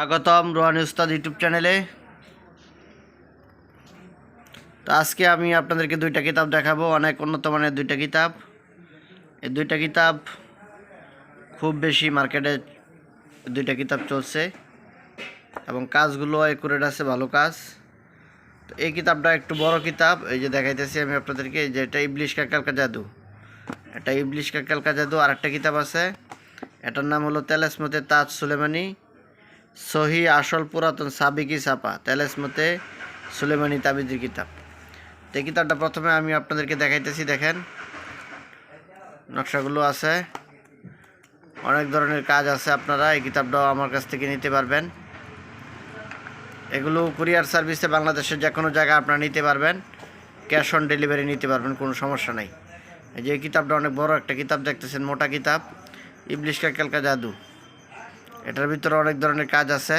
স্বাগতম রোহানি উস্তাদ ইউটিউব চ্যানেলে। তো আজকে আমি আপনাদেরকে দুইটা কিতাব দেখাবো, অনেক উন্নত মানের দুইটা কিতাব। এই দুইটা কিতাব খুব বেশি মার্কেটে দুইটা কিতাব চলছে এবং কাজগুলো একুরেট আছে, ভালো কাজ। তো এই কিতাবটা একটু বড় কিতাব, এই যে দেখাইতেছি আমি আপনাদেরকে যে এটা ইবলিশ কাকালকা জাদু। এটা ইবলিশ কাকালকা জাদু আর একটা কিতাব আছে, এটার নাম হলো তেলেসমতে তাজ সুলেমানি। সহি আসল পুরাতন সাবিকি ছাপা তেলেসমতে সুলেমানি তাবিজের কিতাব। তো এই কিতাবটা প্রথমে আমি আপনাদেরকে দেখাইতেছি, দেখেন। নকশাগুলো আছে। অনেক ধরনের কাজ আছে, আপনারা এই কিতাবটাও আমার কাছ থেকে নিতে পারবেন। এগুলো কুরিয়ার সার্ভিসে বাংলাদেশের যে কোনো জায়গায় আপনারা নিতে পারবেন। ক্যাশ অন ডেলিভারি নিতে পারবেন, কোনো সমস্যা নেই। এই যে কিতাবটা অনেক বড় একটা কিতাব দেখতেছেন, মোটা কিতাব। ইবলিশ কালকা জাদু। এটার ভিতরে অনেক ধরনের কাজ আছে।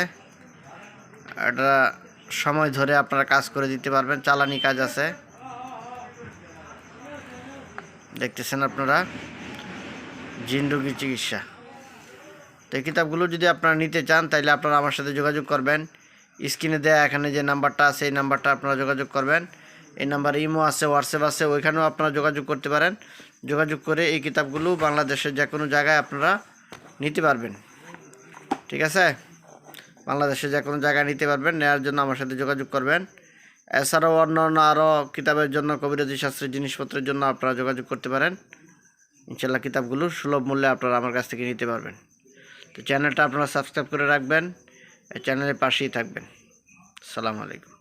এটা সময় ধরে আপনারা কাজ করে দিতে পারবেন, চালানি কাজ আছে। দেখতেছেন আপনারা? জিন রোগী চিকিৎসা। তো এই কিতাবগুলো যদি আপনারা নিতে চান তাহলে আপনারা আমার সাথে যোগাযোগ করবেন। স্ক্রিনে দেয়া এখানে যে নাম্বারটা আছে, এই নাম্বারটা আপনারা যোগাযোগ করবেন। এই নাম্বার ইমো আছে, হোয়াটসঅ্যাপ আছে, ওইখানেও আপনারা যোগাযোগ করতে পারেন। যোগাযোগ করে এই কিতাবগুলো বাংলাদেশের যে কোনো জায়গায় আপনারা নিতে পারবেন। ঠিক আছে? বাংলাদেশে যে কোনো জায়গায় নিতে পারবেন নেওয়ার জন্য আমার সাথে যোগাযোগ করবেন। এছাড়াও অন্য অন্য আরও কিতাবের জন্য কবিরাজি শাস্ত্রের জিনিসপত্রের জন্য আপনারা যোগাযোগ করতে পারেন। ইনশাল্লাহ কিতাবগুলো সুলভ মূল্যে আপনারা আমার কাছ থেকে নিতে পারবেন। তো চ্যানেলটা আপনারা সাবস্ক্রাইব করে রাখবেন চ্যানেলের পাশেই থাকবেন। সালাম আলাইকুম।